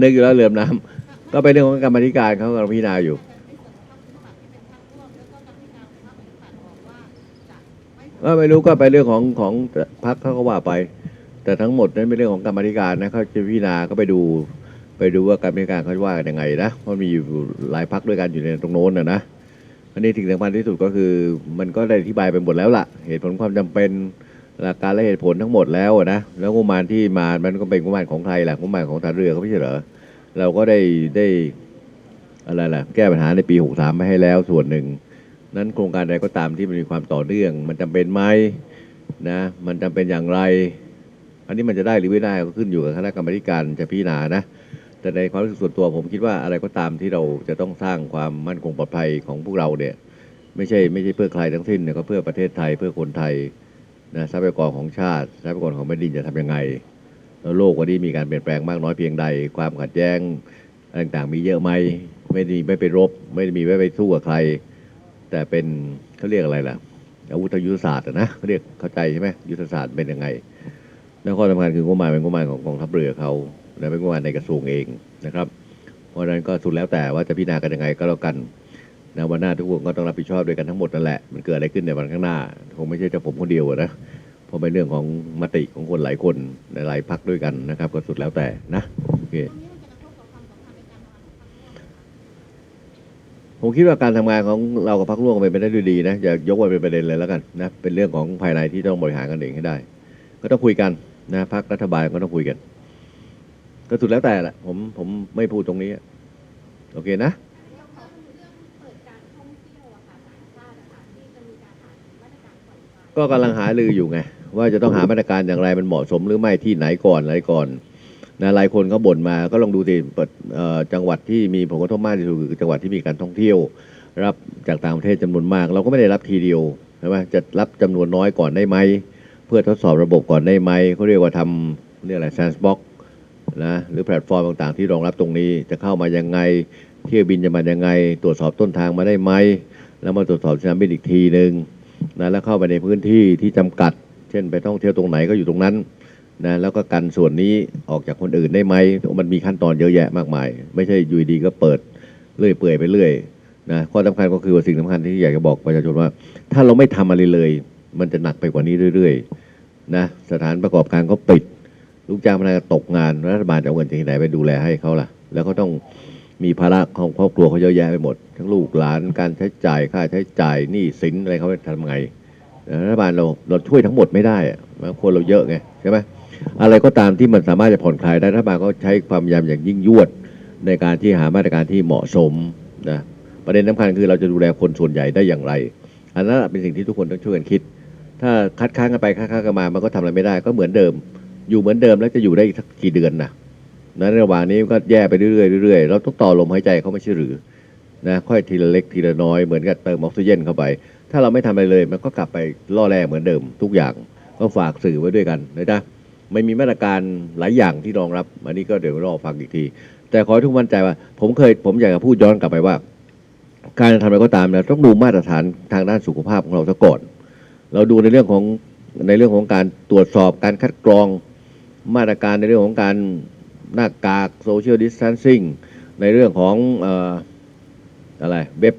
นึกอยู่แล้วเรือมน้ำก็เป็นเรื่องของกรรมธิการเขากำลังพิจารณาอยู่ก็ไม่รู้ก็ไปเรื่องของของพักเขาก็ว่าไป แต่ทั้งหมดนั้นเป็นเรื่องของกรรมธิการนะเขาจะพิจารณาก็ไปดู ไปดูว่ากรรมธิการเขาว่ากันยังไงนะเพราะมีอยู่หลายพักด้วยกันอยู่ในตรงโน้นนะนะอันนี้สิ่งสำคัญที่สุดก็คือ มันก็ได้อธิบายไปหมดแล้วล่ะ เหตุผลความจำเป็น หลักการและเหตุผลทั้งหมดแล้วนะแล้วงบประมาณที่มา มันก็เป็นงบประมาณของใครล่ะงบประมาณของทหารเรือเขาไม่ใช่เหรอเราก็ได้ได้อะไรล่ะแก้ปัญหาในปี 63ไปให้แล้วส่วนหนึ่ง นั้นโครงการใดก็ตามที่มันมีความต่อเนื่อง มันจำเป็นไหมนะ มันจำเป็นอย่างไร อันนี้มันจะได้หรือไม่ได้ก็ขึ้นอยู่กับคณะกรรมาธิการจะพิจารณานะแต่ในความรู้สึกส่วนตัวผมคิดว่าอะไรก็ตามที่เราจะต้องสร้างความมั่นคงปลอดภัยของพวกเราเนี่ย ไม่ใช่ไม่ใช่เพื่อใครทั้งสิ้นเนี่ยก็เพื่อประเทศไทยเพื่อคนไทย นะทรัพยากรของชาติทรัพยากรของแผ่นดินจะทำยังไง แล้วโลกวันนี้มีการเปลี่ยนแปลงมากน้อยเพียงใด ความขัดแย้งต่างๆ มีเยอะไหมไม่ได้ไม่ไปรบ ไม่ได้มีไม่ไปสู้กับใคร แต่เป็นเขาเรียกอะไรล่ะ อาวุธยุทธศาสตร์นะเขาเรียกเข้าใจใช่ไหมยุทธศาสตร์เป็นยังไงแล้วข้อสำคัญคืองบประมาณเป็นงบประมาณของกองทัพเรือเขาและเป็นงบประมาณในกระทรวงเองนะครับ เพราะฉะนั้นก็สุดแล้วแต่ว่าจะพิจารณากันยังไงก็แล้วกัน นะวันหน้าทุกคนก็ต้องรับผิดชอบด้วยกันทั้งหมดนั่นแหละมันเกิดอะไรขึ้นในวันข้างหน้าคงไม่ใช่เฉพาะผมคนเดียวนะเพราะเป็นเรื่องของมติของคนหลายคนในหลายพักด้วยกันนะครับ ก็สุดแล้วแต่นะโอเคผมคิดว่าการทำงานของเรากับพรรคร่วมกันไปได้ด้วยดีนะอย่ายกไว้เป็นประเด็นเลยแล้วกันนะเป็นเรื่องของภายในที่ต้องบริหารกันเองให้ได้ ก็ต้องคุยกันนะพรรครัฐบาลก็ต้องคุยกัน ก็สุดแล้วแต่แหละผมผมไม่พูดตรงนี้ โอเคนะ ก็กำลังหาลืออยู่ไงว่าจะต้องหามาตรการอย่างไรมันเหมาะสมหรือไม่ที่ไหนก่อนอะไรก่อนนะหลายคนเขาบ่นมาก็ลองดูสิเปิดจังหวัดที่มีผลกระทบมากที่สุดคือจังหวัดที่มีการท่องเที่ยว รับจากต่างประเทศจำนวนมาก เราก็ไม่ได้รับทีเดียวใช่ไหมจะรับจำนวนน้อยก่อนได้ไหมเพื่อทดสอบระบบก่อนได้ไหมเขาเรียกว่าทำเรียกอะไรแซนส์บ็อกนะหรือแพลตฟอร์มต่างๆ ที่รองรับตรงนี้จะเข้ามายังไงเที่ยวบินจะมายังไง ตรวจสอบต้นทางมาได้ไหมแล้วมาตรวจสอบสนามบินอีกทีหนึ่ง นะแล้วเข้าไปในพื้นที่ที่จำกัด เช่นไปท่องเที่ยวตรงไหนก็อยู่ตรงนั้นนะแล้วก็กันส่วนนี้ออกจากคนอื่นได้ไหมมันมีขั้นตอนเยอะแยะมากมาย ไม่ใช่อยู่ดีก็เปิดเรื่อยเปื่อยไปเรื่อยนะข้อสำคัญก็คือสิ่งสำคัญที่อยากจะบอกประชาชนว่า ถ้าเราไม่ทำอะไรเลย มันจะหนักไปกว่านี้เรื่อยๆนะสถานประกอบการก็ปิด ลูกจ้างพนักงานตกงานรัฐบาลจะเอาเงินจากที่ไหนไปดูแลให้เขาล่ะ แล้วก็ต้อง มีภาระของครอบครัวเขาเยอะแยะไปหมด ทั้งลูกหลานการใช้จ่ายค่าใช้จ่ายหนี้สินอะไรเขาจะทำไงรัฐบาลเราเราช่วยทั้งหมดไม่ได้อะคนเราเยอะไงใช่ไหมอะไรก็ตามที่มันสามารถจะผ่อนคลายได้รัฐบาลก็ใช้ความพยายามอย่างยิ่งยวดในการที่หามาตรการที่เหมาะสมนะประเด็นสำคัญคือเราจะดูแลคนส่วนใหญ่ได้อย่างไร อันนั้นเป็นสิ่งที่ทุกคนต้องช่วยกันคิด ถ้าคัดค้านกันไปคัดค้านกันมามันก็ทำอะไรไม่ได้ก็เหมือนเดิม อยู่เหมือนเดิมแล้วจะอยู่ได้อีกสักกี่เดือนนะ นั้นระหว่างนี้ก็แย่ไปเรื่อยๆเรื่อยๆเราต้องต่อลมหายใจเขาไม่ใช่หรือนะค่อยทีละเล็กทีละน้อยเหมือนกับเติมออกซิเจนเข้าไป ถ้าเราไม่ทำอะไรเลยมันก็กลับไปล่อแร่เหมือนเดิมทุกอย่างก็ฝากสื่อไว้ด้วยกันนะจ๊ะไม่มีมาตรการหลายอย่างที่รองรับ อันนี้ก็เดี๋ยวรอฟังอีกที แต่ขอให้ทุกมั่นใจว่า ผมเคยผมอยากจะพูดย้อนกลับไปว่า การทำอะไรก็ตามเนี่ยต้องดูมาตรฐานทางด้านสุขภาพของเราซะก่อน เราดูในเรื่องของในเรื่องของการตรวจสอบการคัดกรองมาตรการในเรื่องของการ หน้ากากโซเชียลดิส a ทนซิ่งในเรื่องของออะไรเว็บ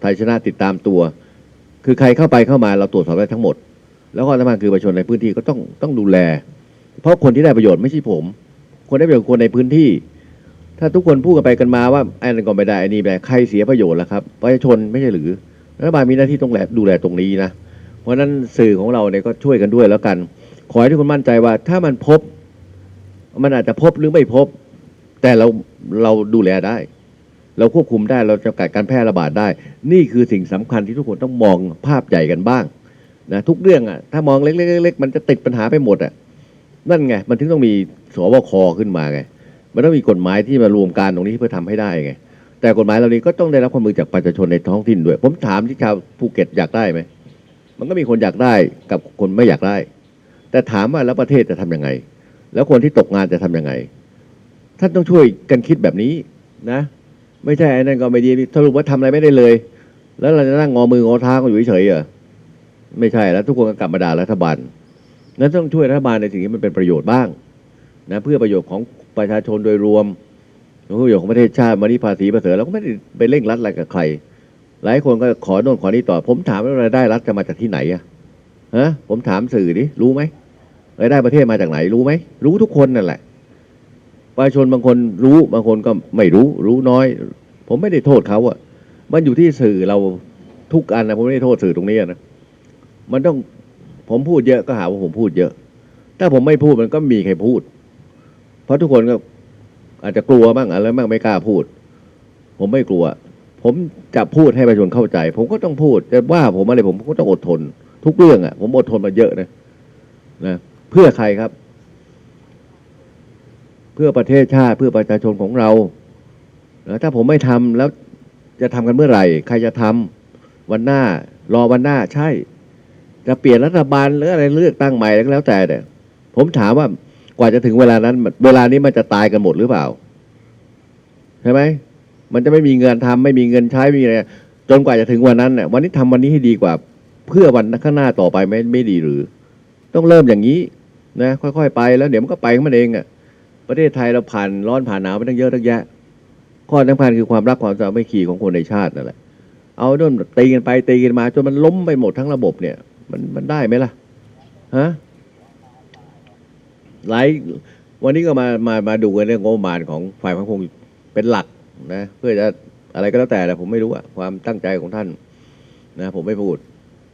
ไทยชนะติดตามตัว คือใครเข้าไปเข้ามาเราตรวจสอบได้ทั้งหมด แล้วก็สำคัญคือประชาชนในพื้นที่ก็ต้องต้องดูแล เพราะคนที่ได้ประโยชน์ไม่ใช่ผม คนได้ประโยชน์คนในพื้นที่ ถ้าทุกคนพูดกันไปกันมาว่าไอ้นั่นก็ไม่ได้ไอ้นี่ไม่ได้ใครเสียประโยชน์ล่ะครับประชาชนไม่ใช่หรือรัฐบาลมีหน้าที่ต้องแลดูแลตรงนี้นะเพราะฉะนั้นสื่อของเราเนี่ยก็ช่วยกันด้วยแล้วกัน ขอให้ทุกคนมั่นใจว่าถ้ามันพบ มันอาจจะพบหรือไม่พบ แต่เราเราดูแลได้ เราควบคุมได้เราจะกัดการแพร่ระบาดได้ นี่คือสิ่งสำคัญที่ทุกคนต้องมองภาพใหญ่กันบ้างนะทุกเรื่องอะถ้ามองเล็กๆๆๆมันจะติดปัญหาไปหมดอะนั่นไง มันถึงต้องมีสวคขึ้นมาไงมันต้องมีกฎหมายที่มารวมการตรงนี้เพื่อทำให้ได้ไงแต่กฎหมายเหล่านี้ก็ต้องได้รับความมือจากประชาชนในท้องถิ่นด้วย ผมถามที่ชาวภูเก็ตอยากได้ไหมมันก็มีคนอยากได้กับคนไม่อยากได้ แต่ถามว่าแล้วประเทศจะทำยังไง แล้วคนที่ตกงานจะทำยังไง ท่านต้องช่วยกันคิดแบบนี้นะ ไม่ใช่ไอ้นั่นก็ไม่ดีสรุปว่าทำอะไรไม่ได้เลย แล้วเราจะนั่งงอมืองอเท้ากันอยู่เฉยๆเหรอไม่ใช่แล้วทุกคนก็กลับมาด่ารัฐบาลนั้นต้องช่วยรัฐบาลในสิ่งที่มันเป็นประโยชน์บ้างนะเพื่อประโยชน์ของประชาชนโดยรวมผลประโยชน์ของประเทศชาติมาที่ภาษีประเสริฐเราก็ไม่ได้ไปเร่งรัดอะไรกับใคร หลายคนก็ขอโน่นขอนี่ต่อ ผมถามว่ารายได้รัฐจะมาจากที่ไหนอะฮะผมถามสื่อดิรู้ไหม รายได้ประเทศมาจากไหนรู้ไหมรู้ทุกคนนั่นแหละประชาชนบางคนรู้บางคนก็ไม่รู้รู้น้อย ผมไม่ได้โทษเขาอะมันอยู่ที่สื่อเราทุกอันนะผมไม่ได้โทษสื่อตรงนี้นะมันต้องผมพูดเยอะก็หาว่าผมพูดเยอะ ถ้าผมไม่พูดมันก็มีใครพูด เพราะทุกคนก็อาจจะกลัวบ้างอะไรบ้างไม่กล้าพูด ผมไม่กลัว ผมจะพูดให้ประชาชนเข้าใจ ผมก็ต้องพูดแต่ว่าผมอะไรผมก็ต้องอดทน ทุกเรื่องอะ่ะ ผมอดทนมาเยอะนะนะ เพื่อใครครับ เพื่อประเทศชาติเพื่อประชาชนของเราแล้วถ้าผมไม่ทำแล้วจะทำกันเมื่อไหร่ ใครจะทำวันหน้ารอวันหน้าใช่ จะเปลี่ยนรัฐบาลหรืออะไรเลือกตั้งใหม่แล้วก็แล้วแต่เนี่ย ผมถามว่ากว่าจะถึงเวลานั้น เวลานี้มันจะตายกันหมดหรือเปล่าใช่ไหมมันจะไม่มีเงินทำไม่มีเงินใช้ไม่มีอะไรจนกว่าจะถึงวันนั้นเนี่ยวันนี้ทำวันนี้ให้ดีกว่า เพื่อวันข้างหน้าต่อไปไม่ไม่ดีหรือ ต้องเริ่มอย่างนี้ นะค่อยๆไปแล้วเดี๋ยวมันก็ไปของมันเองอะ่ะประเทศไทยเราผ่านร้อนผ่านหนาวไปตั้งเยอะตั้งแยะ ข้อสำคัญคือความรักความสามัคคีของคนในชาตินั่นแหละเอาโน่นตีกันไปตีกันมาจนมันล้มไปหมดทั้งระบบเนี่ย มันมันได้ไหมล่ะฮะหลายวันนี้ก็มามามาดูกันเรื่องงบประมาณของฝ่ายพระคงเป็นหลักนะเพื่อจะอะไรก็แล้วแต่แต่ผมไม่รู้อะความตั้งใจของท่านนะ ผมไม่พูด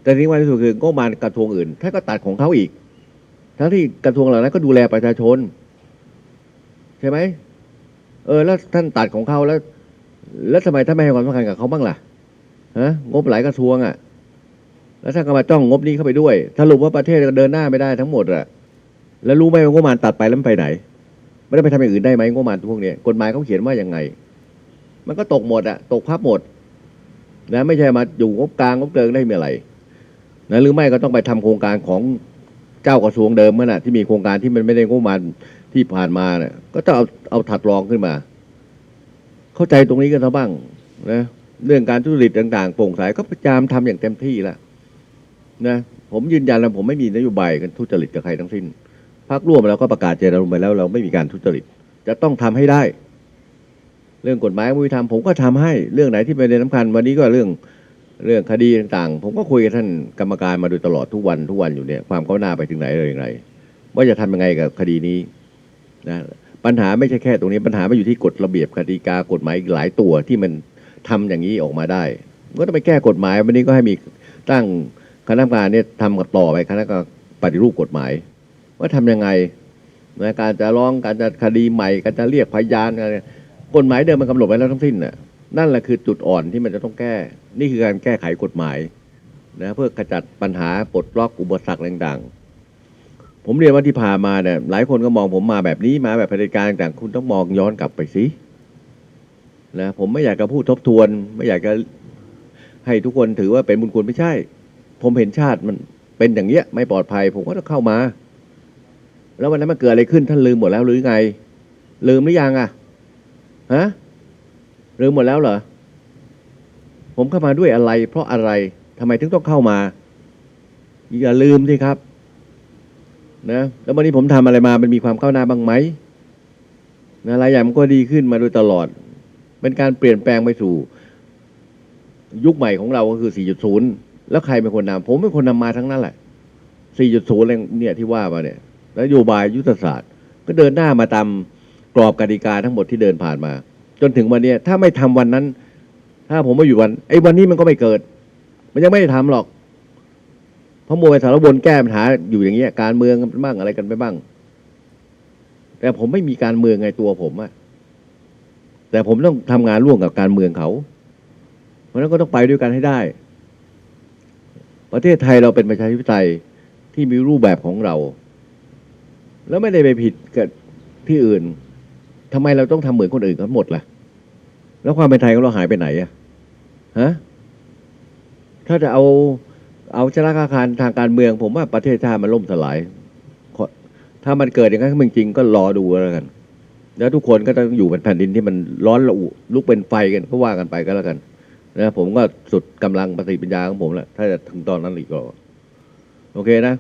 แต่ที่ว่าที่สุดคืองบประมาณกระทรวงอื่นท่านก็ตัดของเขาอีก ทั้งที่กระทรวงเหล่านั้นก็ดูแลประชาชน ใช่ไหมเออ แล้วท่านตัดของเขาแล้ว แล้วทำไมท่านไม่ให้ความสำคัญกับเขาบ้างล่ะฮะงบหลายกระทรวงอะ่ะ แล้วท่านก็มาจ้องงบนี้เข้าไปด้วยสรุปว่าประเทศเดินหน้าไม่ได้ทั้งหมดอะ่ะแล้วรู้ไหมว่างบประมาณตัดไปแล้วมันไปไหนไม่ได้ไปทำอย่างอื่นได้ไหมงบประมาณพวกนี้กฎหมายเขาเขียนว่ายังไง มันก็ตกหมดอะ่ะตกภาพหมดนะไม่ใช่มาอยู่งบกลางงบเกินได้มีอะไรนะหรือไม่ก็ต้องไปทำโครงการของ เจ้ากระทรวงเดิมเมื่อน่ะที่มีโครงการที่มันไม่ได้งบมาณที่ผ่านมาเนี่ยก็ต้องเอาเอาถัดรองขึ้นมา เข้าใจตรงนี้กันซะบ้างนะเรื่องการทุจริตต่าง ๆโปร่งใสก็พยายามทำอย่างเต็มที่แล้วนะผมยืนยันแล้วผมไม่มีนโยบายกันทุจริตกับใครทั้งสิ้นพรรคร่วมเราก็ประกาศเจตนารมณ์ไปแล้ว เราไม่มีการทุจริต จะต้องทำให้ได้ เรื่องกฎหมายมุ้ยทำผมก็ทำให้เรื่องไหนที่เป็นเรื่องสำคัญ วันนี้ก็เรื่อง เรื่องคดีต่างๆ ผมก็คุยกับท่านกรรมการมาโดยตลอดทุกวันทุกวันอยู่เนี่ยความก้าวหน้าไปถึงไหนอะไรอย่างไร ว่าจะทำยังไงกับคดีนี้นะปัญหาไม่ใช่แค่ตรงนี้ปัญหาไมันอยู่ที่กฎระเบียบกติกากฎหมายอีกหลายตัวที่มันทำอย่างนี้ออกมาได้ ก็ต้องไปแก้กฎหมาย วันนี้ก็ให้มีตั้งคณะกรรมการเนี่ยทำกับต่อไปคณะกรรมการปฏิรูปกฎหมาย ว่าทำยังไงนะการจะร้องการจะคดีใหม่การจะเรียกพยานอะไรกฎหมายเดิมมันกำหนดไว้แล้วทั้งสิ้นน่ะ นั่นแหละคือจุดอ่อนที่มันจะต้องแก้ นี่คือการแก้ไขกฎหมายนะเพื่อขจัดปัญหาปลดล็อกอุปสรรคต่างๆ ผมเรียนว่าที่ผ่านมาเนี่ยหลายคนก็มองผมมาแบบนี้มาแบบเผด็จการต่างๆ คุณต้องมองย้อนกลับไปสินะผมไม่อยากจะพูดทบทวน ไม่อยากจะให้ทุกคนถือว่าเป็นบุญคุณไม่ใช่ ผมเห็นชาติมันเป็นอย่างเงี้ย ไม่ปลอดภัย ผมก็ต้องเข้ามา แล้ววันนั้นมันเกิดอะไรขึ้นท่านลืมหมดแล้วหรือไง ลืมหรือยังอะฮะ ลืมหมดแล้วเหรอ ผมเข้ามาด้วยอะไร เพราะอะไรทำไมถึงต้องเข้ามา อย่าลืมสิครับ นะ แล้ววันนี้ผมทำอะไรมา มันมีความก้าวหน้าบ้างไหมนะรายอย่างมันก็ดีขึ้นมาโดยตลอด เป็นการเปลี่ยนแปลงไปสู่ ยุคใหม่ของเราก็คือ 4.0 แล้วใครเป็นคนนำผมเป็นคนนำมาทั้งนั้นแหละ 4.0อะไรเนี่ยที่ว่ามาเนี่ยนโยบายยุทธศาสตร์ ก็เดินหน้ามาตามกรอบกติกาทั้งหมดที่เดินผ่านมา จนถึงวันนี้ถ้าไม่ทำวันนั้น ถ้าผมไม่อยู่วันไอ้วันนี้มันก็ไม่เกิด มันยังไม่ได้ทำหรอก เพราะมัวไปสารวนแก้ปัญหาอยู่อย่างเงี้ยการเมืองกันบ้างอะไรกันไปบ้าง แต่ผมไม่มีการเมืองไงตัวผมอะแต่ผมต้องทำงานร่วมกับการเมืองเขา เพราะฉะนั้นก็ต้องไปด้วยกันให้ได้ ประเทศไทยเราเป็นประชาธิปไตยที่มีรูปแบบของเรา แล้วไม่ได้ไปผิดกับที่อื่น ทำไมเราต้องทำเหมือนคนอื่นกันหมดล่ะ แล้วความเป็นไทยของเราหายไปไหนอะฮะถ้าจะเอาเอาชนะาคารทางการเมือง ผมว่าประเทศชาติมันล่มสลาย ถ้ามันเกิดอย่างนั้นขึ้นจริงก็รอดูแล้วกัน แล้วทุกคนก็ต้องอยู่เป็นแผ่นดินที่มันร้อนระอุลุกเป็นไฟกันก็ว่ากันไปก็แล้วกันนะผมก็สุดกำลังปฏิปัญญาของผมแล้วถ้าจะถึงตอนนั้นอีกก็โอเคนะ